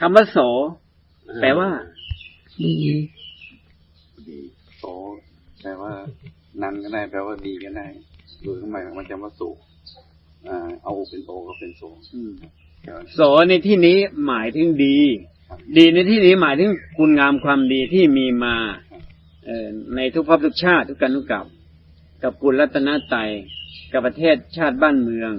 คำว่าโส แปลว่า ดี ดีโสแปลว่า นั้นก็ได้ แปลว่าดีก็ได้โดยข้างในมันจะมาสุอ่าเอาโอเป็นโอก็เป็นโสอืมเดี๋ยวโสในที่นี้หมายถึงดีครับดีในที่นี้หมายถึงคุณงามความดีที่มีมาเอ่อในทุกภพทุกชาติทุกกันทุกกับกับกุลรัตนตรัยกับประเทศชาติบ้านเมือง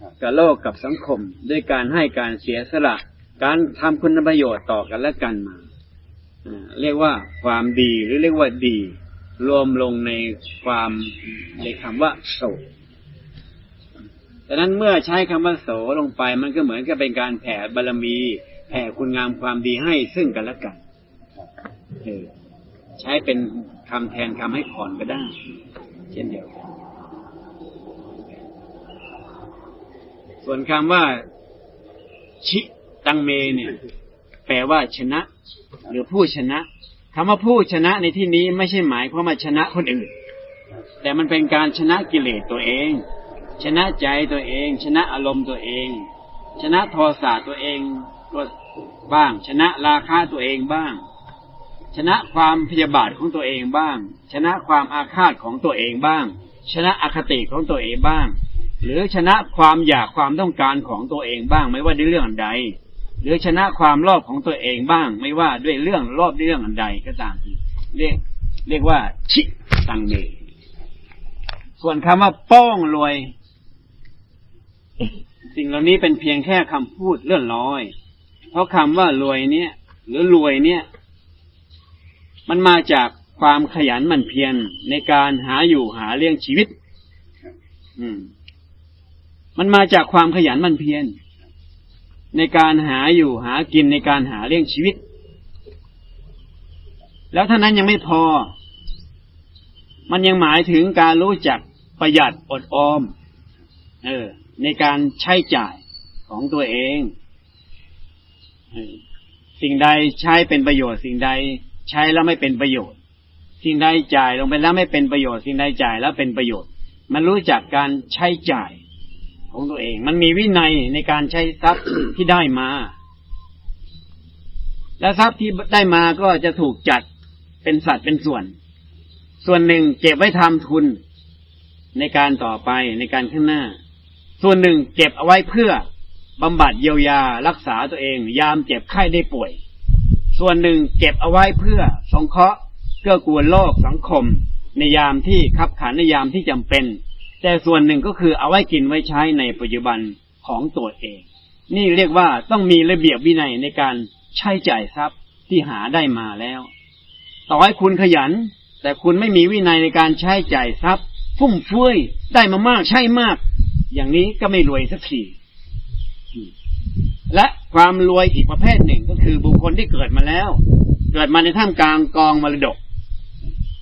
ครับกับโลกกับสังคม ด้วยการให้การเสียสละ การทำคุณประโยชน์ต่อกันและกันมาเรียกว่าความดีหรือเรียกว่าดี รวมลงในความในคำว่าโสดังนั้นเมื่อใช้คำว่าโสลงไปมันก็เหมือนกับเป็นการแผ่บารมี แผ่คุณงามความดีให้ซึ่งกันและกันใช้เป็นคำแทนคำให้ผ่อนก็ได้ เช่นเดียวกันส่วนคำว่า ชิ ตังเมเนี่ย แปลว่าชนะ หรือผู้ชนะคำว่าผู้ชนะในที่นี้ไม่ใช่หมายความว่าชนะคนอื่น แต่มันเป็นการชนะกิเลสตัวเอง ชนะใจตัวเอง ชนะอารมณ์ตัวเอง ชนะโทสะตัวเองก็บ้าง ชนะราคะตัวเองบ้าง ชนะความพยาบาทของตัวเองบ้าง ชนะความอาฆาตของตัวเองบ้าง ชนะอคติของตัวเองบ้าง หรือชนะความอยากความต้องการของตัวเองบ้าง ไม่ว่าด้วยเรื่องใด หรือชนะความรอบของตัวเองบ้าง ไม่ว่าด้วยเรื่องรอบด้วยเรื่องอันใดก็ตามเรียกเรียกว่า ชิตังเมส่วนคำว่าป้องรวย สิ่งเหล่านี้เป็นเพียงแค่คำพูดเลื่อนลอย เพราะคำว่ารวยเนี่ย หรือรวยเนี่ย มันมาจากความขยันหมั่นเพียรในการหาอยู่หาเลี้ยงชีวิต อืม มันมาจากความขยันหมั่นเพียร ในการหาอยู่หากินในการหาเลี้ยงชีวิต แล้วเท่านั้นยังไม่พอ มันยังหมายถึงการรู้จักประหยัดอดออม เออ ในการใช้จ่ายของตัวเองสิ่งใดใช้เป็นประโยชน์ สิ่งใดใช้แล้วไม่เป็นประโยชน์ สิ่งใดจ่ายลงไปแล้วไม่เป็นประโยชน์ สิ่งใดจ่ายแล้วเป็นประโยชน์ มันรู้จักการใช้จ่าย ของตัวเอง มันมีวินัยในการใช้ทรัพย์ที่ได้มา และทรัพย์ที่ได้มาก็จะถูกจัดเป็นสัดเป็นส่วน ส่วนหนึ่งเก็บไว้ทำทุนในการต่อไปในการข้างหน้า ส่วนหนึ่งเก็บเอาไว้เพื่อบำบัดเยียวยารักษาตัวเอง ยามเจ็บไข้ได้ป่วย ส่วนหนึ่งเก็บเอาไว้เพื่อสงเคราะห์เกื้อกูลโลกสังคม ในยามที่ขับขันในยามที่จำเป็น แต่ส่วนหนึ่งก็คือเอาไว้กินไว้ใช้ในปัจจุบันของตัวเอง นี่เรียกว่าต้องมีระเบียบวินัยในการใช้จ่ายทรัพย์ที่หาได้มาแล้ว ต่อให้คุณขยัน แต่คุณไม่มีวินัยในการใช้จ่ายทรัพย์ ฟุ่มเฟือยได้มามากใช่มาก อย่างนี้ก็ไม่รวยสักทีและความรวยอีกประเภทหนึ่งก็คือบุคคลที่เกิดมาแล้ว เกิดมาในท่ามกลางกองมรดก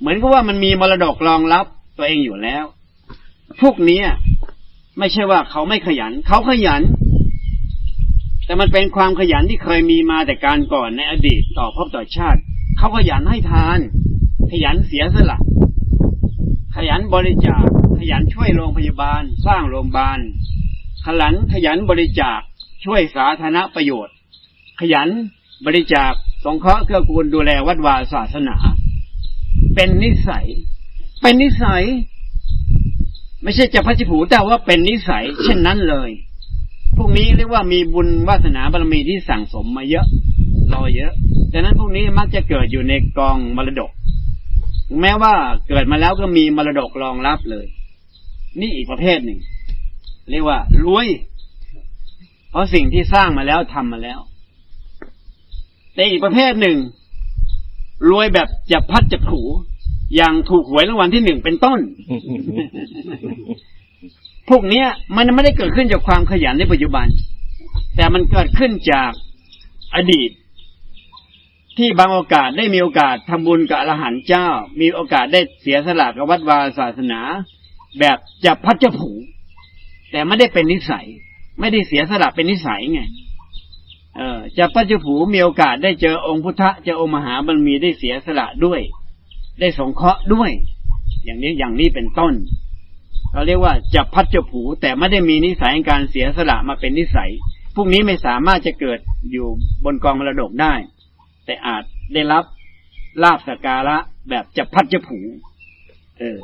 เหมือนกับว่ามันมีมรดกรองรับตัวเองอยู่แล้ว พวกนี้ไม่ใช่ว่าเขาไม่ขยัน เขาขยัน แต่มันเป็นความขยันที่เคยมีมาแต่การก่อนในอดีตต่อภพต่อชาติ เขาขยันให้ทาน ขยันเสียสละขยันบริจาค ขยันช่วยโรงพยาบาล สร้างโรงพยาบาล ขยันขยันบริจาค ช่วยสาธารณประโยชน์ ขยันบริจาคสงเคราะห์เกื้อกูลดูแลวัดวาศาสนา เป็นนิสัย เป็นนิสัย ไม่ใช่จะพัชผูแต่ว่าเป็นนิสัย เช่นนั้นเลย พวกนี้เรียกว่ามีบุญวาสนาบารมีที่สั่งสมมาเยอะรอเยอะดังนั้นพวกนี้มักจะเกิดอยู่ในกองมรดกถึงแม้ว่าเกิดมาแล้วก็มีมรดกรองรับเลย นี่อีกประเภทหนึ่ง เรียกว่ารวย เพราะสิ่งที่สร้างมาแล้วทำมาแล้ว แต่อีกประเภทหนึ่ง รวยแบบจะพัดจะผู อย่างถูกหวยรางวัลที่หนึ่งเป็นต้น พวกเนี้ย มันไม่ได้เกิดขึ้นจากความขยันในปัจจุบัน แต่มันเกิดขึ้นจากอดีต ที่บางโอกาสได้มีโอกาสทำบุญกับอรหันต์เจ้า มีโอกาสได้เสียสละกับวัดวาศาสนา แบบจะพัดจะผูแต่ไม่ได้เป็นนิสัย ไม่ได้เสียสละเป็นนิสัยไงเออจะพัดจะผูมีโอกาสได้เจอองค์พุทธเจอองค์มหาบัณมีได้เสียสละด้วย ได้สงเคราะห์ด้วย อย่างนี้อย่างนี้เป็นต้นเราเรียกว่าจะพัดจะผูแต่ไม่ได้มีนิสัยการเสียสละมาเป็นนิสัยพวกนี้ไม่สามารถจะเกิดอยู่บนกองมรดกได้ แต่อาจได้รับลาบสกการะแบบจะพัดจะผูเออ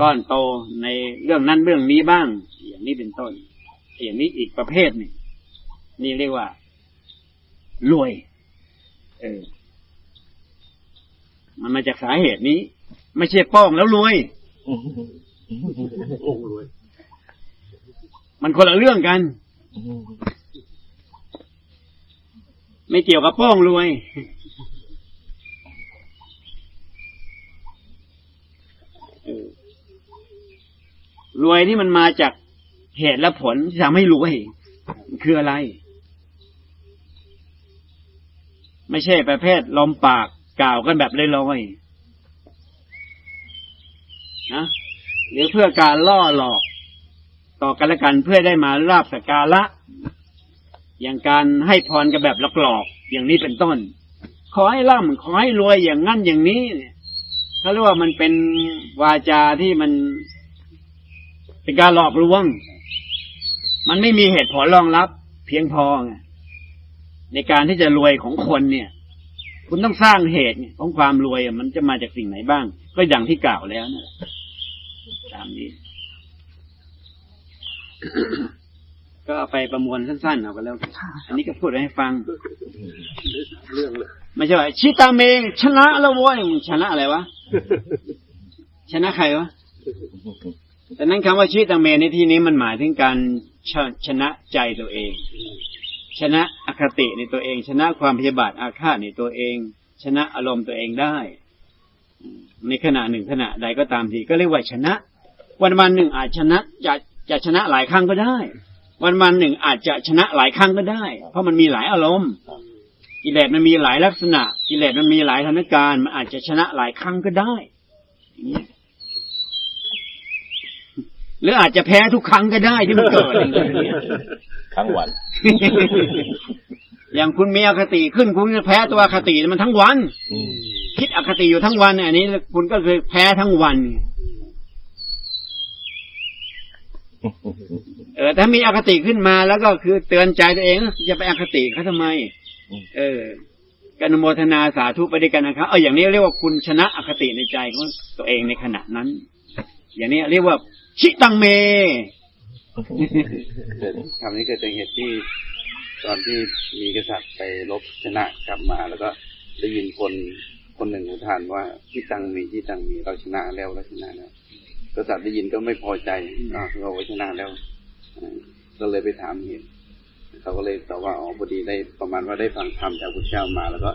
ก้อนโตในเรื่องนั้นเรื่องนี้บ้าง อย่างนี้เป็นต้น อย่างนี้อีกประเภทหนึ่งนี่เรียกว่า รวย เออ มันมาจากสาเหตุนี้ ไม่ใช่ป้องแล้วรวยโอ้รวย มันคนละเรื่องกัน ไม่เกี่ยวกับป้องรวยเออรวยที่มันมาจากเหตุและผลที่ทำให้รวยมันคืออะไร ไม่ใช่ประเภทลมปาก กล่าวกันแบบลอยๆนะหรือเพื่อการล่อหลอก ต่อกันและกันเพื่อได้มาลาบสกการะ อย่างการให้พรกันแบบหลอกๆอย่างนี้เป็นต้น ขอให้ร่ำขอให้รวยอย่างนั้นอย่างนี้เนี่ยเขาเรียกว่ามันเป็นวาจาที่มัน เป็นการหลอกลวง มันไม่มีเหตุผลรองรับ เพียงพอไงในการที่จะรวยของคนเนี่ย คุณต้องสร้างเหตุของความรวยอะมันจะมาจากสิ่งไหนบ้าง ก็อย่างที่กล่าวแล้วนะตามนี้ ก็เอาไปประมวลสั้นๆเอากันแล้วกันอันนี้ก็พูดให้ฟัง เรื่องเลยไม่ใช่ว่าชิตาเมงชนะแล้วโว้ยมึงชนะอะไรวะ ชนะใครวะแต่นั้นคำว่าชิตาเมในที่นี้มันหมายถึงการชชนะใจตัวเอง ชนะอคติในตัวเอง ชนะความพยาบาทอาฆาตในตัวเอง ชนะอารมณ์ตัวเองได้ ในขณะหนึ่งขณะใดก็ตามทีก็เรียกว่าชนะ วันวันหนึ่งอาจชนะจะจะชนะหลายครั้งก็ได้ วันวันหนึ่งอาจจะชนะหลายครั้งก็ได้ เพราะมันมีหลายอารมณ์กิเลสมันมีหลายลักษณะ กิเลสมันมีหลายสถานการณ์มันอาจจะชนะหลายครั้งก็ได้หรืออาจจะแพ้ทุกครั้งก็ได้ที่มันเกิดอย่างเงี้ยทั้งวัน อย่างคุณมีอคติขึ้นคุณจะแพ้ตัวอคติมันทั้งวันอืมคิดอคติอยู่ทั้งวันเนี่ยอันนี้คุณก็คือแพ้ทั้งวันเออถ้ามีอคติขึ้นมาแล้วก็คือเตือนใจตัวเองจะไปอคติเขาทำไม เออการอนุโมทนาสาธุไปด้วยกันนะครับ เอออย่างนี้เรียกว่าคุณชนะอคติในใจของตัวเองในขณะนั้น อย่างนี้เรียกว่าชิตังเมเกิด คำนี้เกิดจากเหตุที่ตอนที่มีกษัตริย์ไปรบชนะกลับมา แล้วก็ได้ยินคนคนหนึ่งอุทานว่าที่ตังมีที่ตังมีเราชนะแล้วเราชนะแล้วกษัตริย์ได้ยินก็ไม่พอใจอ้าวเราชนะแล้วอ่าก็เลยไปถามเหตุเขาก็เลยตอบว่าอ๋อพอดีได้ประมาณว่าได้ฟังธรรมจากพระเจ้ามา แล้วก็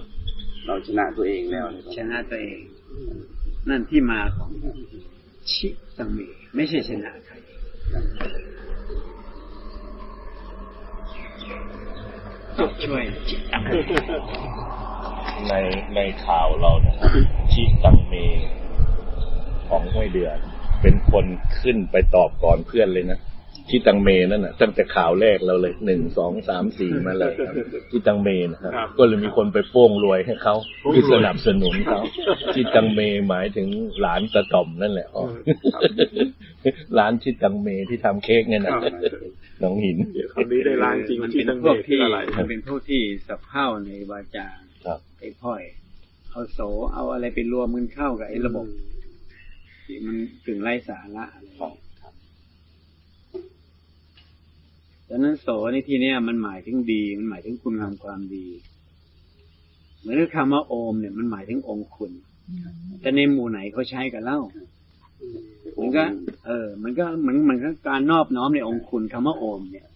เราชนะตัวเองแล้วชนะตัวเอง นั่นที่มาของชิตังเมไม่ใช่ชนะใคร ช่วยจิตตังเมในในข่าวเรานะครับชิตังเมของห้วยเดือนเป็นคนขึ้นไปตอบก่อนเพื่อนเลยนะ ชิตังเมนั่นน่ะตั้งแต่ข่าวแรกเราเลยหนึ่งสองสามสี่มาเลยครับชิตังเมนะครับครับ ก็เลยมีคนไปโป้งรวยให้เขาคือสนับสนุนเขาชิตังเมหมายถึงหลานตะต่อมนั่นแหละอ๋อร้านชิตังเมที่ทำเค้กเนี่ยนะน้องหินเดี๋ยวคำนี้ได้ล้างจริงมันที่เป็นตั้งพเมวกฆที่อะไรมันเป็นพวกที่สะเพร่าในวาจาครับไอ้พ่อยเอาโสเอาอะไรไปรวมมันเข้ากับไอ้ระบบที่มันกึ่งไร้สาระอะไร ดังนั้นโสในที่เนี้ยมันหมายถึงดี มันหมายถึงคุณงามความดีเหมือนกับคำว่าโอมเนี่ยมันหมายถึงองค์คุณ แต่ในหมู่ไหนเขาใช้กันเล่ามันก็ เออ มันก็เหมือนเหมือนกับการนอบน้อมในองค์คุณคำว่าโอม เนี่ย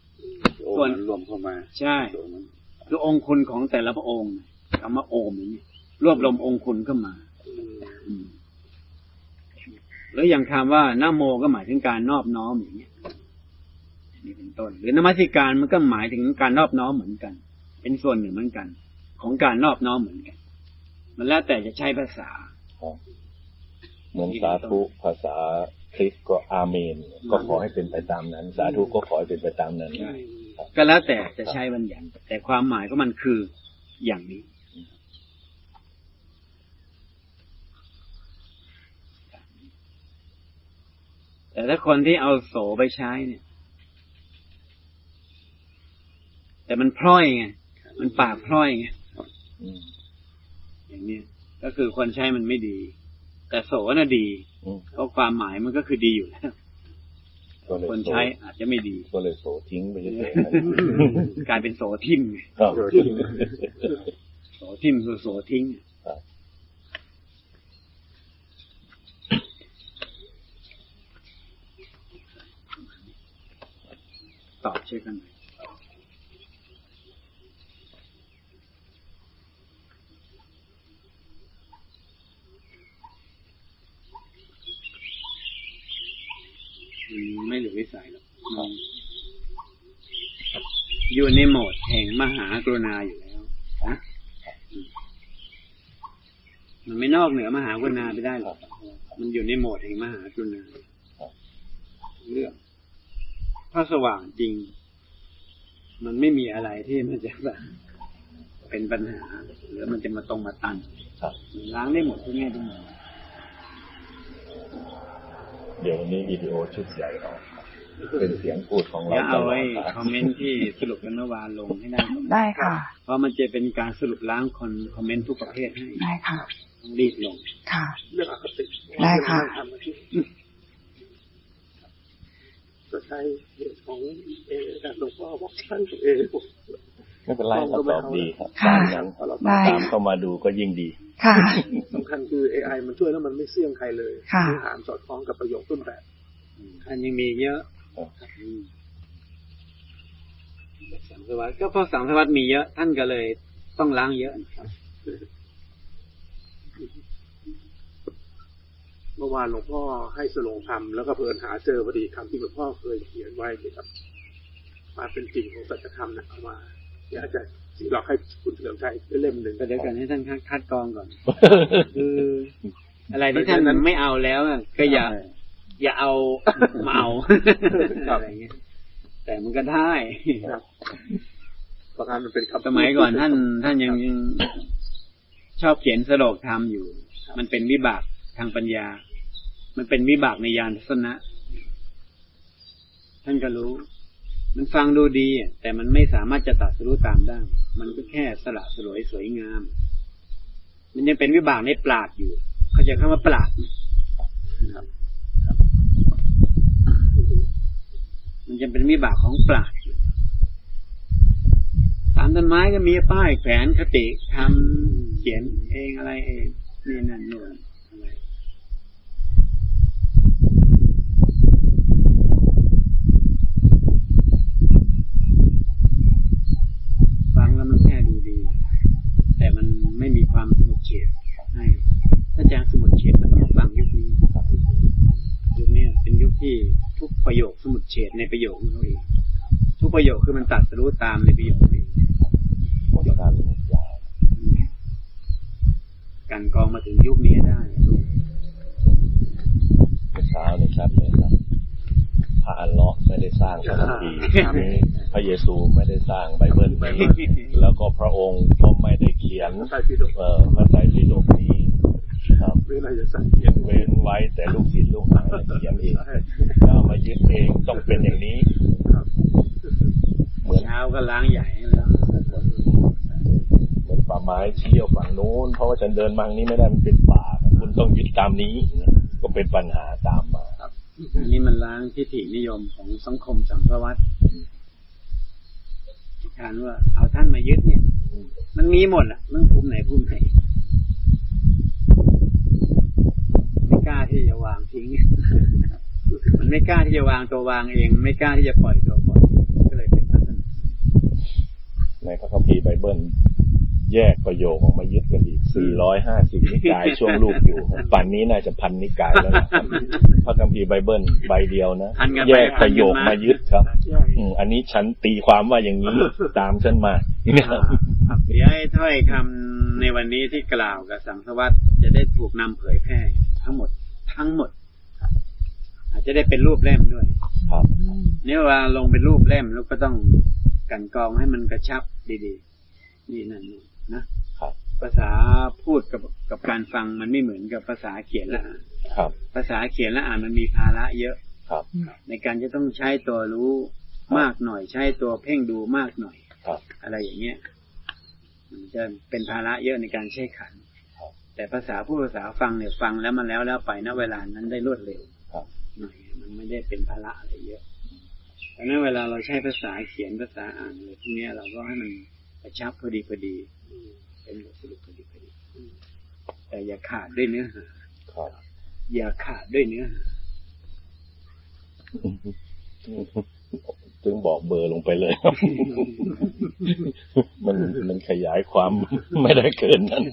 โอ้มันรวมเข้ามา ใช่โอ้มันคือองค์คุณของแต่ละพระองค์คำว่าโอมอย่างนี้รวบรวมองค์คุณเข้ามาอืมแล้วอย่างคำว่านะโมก็หมายถึงการนอบน้อมอย่างเงี้ย นี่เป็นต้น หรือนมัสการมันก็หมายถึงการนอบน้อมเหมือนกัน เป็นส่วนหนึ่งเหมือนกัน ของการนอบน้อมเหมือนกัน มันแล้วแต่จะใช้ภาษาเหมือนสาธุภาษาคริสต์ก็อาเมน ก็ขอให้เป็นไปตามนั้น สาธุก็ขอให้เป็นไปตามนั้นใช่ก็แล้วแต่จะใช้บัญญัติแต่ความหมายก็มันคืออย่างนี้แต่ถ้าคนที่เอาโสไปใช้เนี่ย แต่มันพร่อยไงมันปากพร่อยไงอืมอย่างเนี้ยก็คือคนใช้มันไม่ดี แต่โสน่ะดีอืมเพราะความหมายมันก็คือดีอยู่แล้วก็เลยคนโสใช้อาจจะไม่ดี ก็เลยโสทิ้งไปเฉยกลายเป็นโสทิมไงๆครับโสทิมคือโสทิ้งครับตอบช่วยกันหน่อยมันไม่เหลือวิสัยหรอกมันอยู่ในโหมดแห่งมหากรุณาอยู่แล้วนะอืม มันไม่นอกเหนือมหากรุณาไปได้หรอก มันอยู่ในโหมดแห่งมหากรุณาเรื่องถ้าสว่างจริง มันไม่มีอะไรที่มันจะแบบเป็นปัญหา หรือมันจะมาตรงมาตันครับมันล้างได้หมดทุกแง่ทุกมุมเดี๋ยววันนี้วิดีโอชุดใหญ่ออกเป็นเสียงพูดของอเราย่าเอาไว้ตลดคอมเมนต์ที่สรุปกันเมื่อวานลงให้ได้ก่อนได้ค่ะ เพราะมันจะเป็นการสรุปล้างคนคอมเมนต์ทุกประเภทให้ ได้ค่ะต้อง รีบลงค่ะ เรื่องอคติได้ค่ะทำมาที่ก็ใช้เหตุของเอแต่หลวงพ่อบอกท่านตัวเองไม่เป็นไรเราตอบดีครับค่ะตามนั้นได้ตามเข้ามาดูก็ยิ่งดี ค่ะสำคัญคือ AI มันช่วยแล้วมันไม่เสี่ยงใครเลยค่ะเนื้อหาสอดคล้องกับประโยคต้นแบบท่านยังมีเยอะครับอืมสังสวัสดิ์ก็เพราะสังสวัสดิ์มีเยอะ ท่านก็เลยต้องล้างเยอะนะครับ เมื่อวานหลวงพ่อให้สโลงทำแล้วก็เพิ่นหาเจอพอดีคำที่หลวงพ่อเคยเขียนไว้เกี่ยวกับความเป็นจริงของสัจธรรมนะเอามาอยากจะที่เราให้คุณเฉลิมชัยได้เล่มหนึ่งก็เดี๋ยวกันให้ท่านคัดคัดกรองก่อนคืออะไรที่ท่านไม่เอาแล้วอะก็อย่า อย่าเอามาเอาอะไรเงี้ย แต่มันก็ได้ครับบางอันมันเป็นคำสมัยก่อนท่าน ท่านยังยัง ชอบเขียนสโลกธรรมอยู่ มันเป็นวิบากทางปัญญา มันเป็นวิบากในยานทัศนะ ท่านก็รู้ มันฟังดูดี แต่มันไม่สามารถจะตัดสู้ตามได้ มันก็แค่สละสลวยสวยงาม มันยังเป็นวิบากในปราดอยู่ เขาใจะคำว่าปราดไหมครับมันจะเป็นวิบากของปราดอยู่ตามต้นไม้ก็มีป้ายแขวนคติทำ ขียนเองอะไรเองนี่นั่นนู่นอะไรฟังแล้วมันแค่ดูดี แต่มันไม่มีความสมุดเฉดให้ถ้าจะสมุดเฉดมันต้องมาฟังยุคนี้ยุคนี้เป็นยุคที่ทุกประโยคสมุดเฉดในประโยคของเขาเองทุกประโยคคือมันตัดสรู้ตามในประโยคเอง หมดการหมดยาว อืม การกรองมาถึงยุคนี้ได้ลูกเมื่อเช้านี่ชัดเลยครับพระอัลเลาะห์ไม่ได้สร้างพระคัมภีร์นี้พระเยซูไม่ได้สร้างไบเบิลนี้แล้วก็พระองค์ก็ไม่ได้เขียนใต้พิดกเอ่อพระไตรปิฎกนี้ครับเวลาจะสั่งเขียนเว้นไว้แต่ลูกศิษย์ลูกหาเขียนเองใช่แล้วเอามายึดเองต้องเป็นอย่างนี้ครับเหมือนเช้าก็ล้างใหญ่แล้วเหมือน ป่าไม้เชี่ยวฝั่งโน้น เพราะว่าฉันเดินมาทางนี้ไม่ได้มันเป็นป่า คุณต้องยึดตามนี้ ก็เป็นปัญหาตามมาอันนี้มันล้างทิฏฐินิยมของสังคมสังควัตทานว่าเอาท่านมายึดเนี่ย มันมีหมดอะมันภูมิไหนภูมิไหนไม่กล้าที่จะวางทิ้ง มันไม่กล้าที่จะวางตัววางเอง ไม่กล้าที่จะปล่อยตัวปล่อยก็เลยเป็นลักษณะในพระคัมภีร์ไบเบิล แยกประโยคออกมายึดกันอีก 450 นิกายช่วงลูกอยู่ป่านนี้น่าจะพันนิกายแล้วนะครับพระคัมภีร์ไบเบิลใบเดียวนะพันกันไปแยกประโยคมายึดครับใช่อืมอันนี้ฉันตีความว่าอย่างนี้ตามฉันมานะครับเดี๋ยวให้ถ้อยคำในวันนี้ที่กล่าวกับสังสวัตจะได้ถูกนำเผยแพร่ทั้งหมดทั้งหมดอาจจะได้เป็นรูปเล่มด้วยครับเนี่ยเวลาลงเป็นรูปเล่มแล้วก็ต้องกลันกรองให้มันกระชับดีๆ นี่นั่นนู่ นนะครับ ภาษาพูดกับกับการฟังมันไม่เหมือนกับภาษาเขียนและอ่านครับ ภาษาเขียนและอ่านมันมีภาระเยอะครับ ในการจะต้องใช้ตัวรู้มากหน่อยใช้ตัวเพ่งดูมากหน่อยครับ อะไรอย่างเงี้ยมันจะเป็นภาระเยอะในการใช้ขันครับแต่ภาษาผู้ภาษาฟังเนี่ยฟังแล้วมันแล้วแล้วไปณเวลานั้นได้รวดเร็วครับหน่อยมันไม่ได้เป็นภาระอะไรเยอะดังนั้นเวลาเราใช้ภาษาเขียนภาษาอ่านอะไรพวกเนี้ยเราก็ให้มัน กระชับพอดีพอดีอืมเป็นบทสรุปพอดีพอดีแต่อย่าขาดด้วยเนื้อหาครับอย่าขาดด้วยเนื้อหาถึงบอกเบอร์ลงไปเลย มันมันขยายความไม่ได้เกินนั้น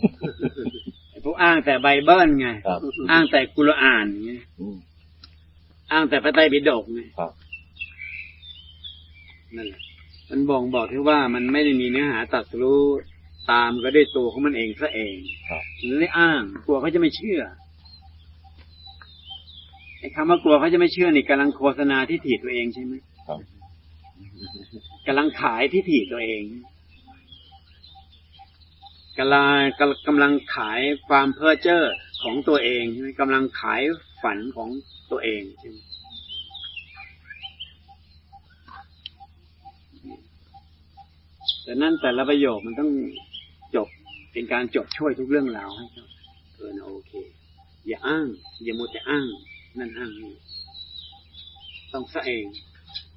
ไอ้พวกอ้างแต่ไบเบิลไงครับอ้างแต่กุรอานไงอืมอ้างแต่พระไตรปิฎกไงครับนั่นแหละ มันบ่งบอกที่ว่ามันไม่ได้มีเนื้อหาตัดสรู้ตามก็ด้วยตัวของมันเองซะเองครับมันไม่อ้างกลัวเขาจะไม่เชื่อไอ้คำว่ากลัวเขาจะไม่เชื่อนี่กำลังโฆษณาที่ถีตัวเองใช่ไหมครับกำลังขายที่ถีตัวเองกำลังกำลังขายความเพ้อเจ้อของตัวเองใช่ไหมกำลังขายฝันของตัวเองใช่ไหม แต่นั่นแต่ละประโยคมันต้องจบเป็นการจบช่วยทุกเรื่องราวให้เขาเออนะโอเค อย่าอ้าง อย่ามัวแต่อ้าง นั่นอ้างนี่ต้องซะเอง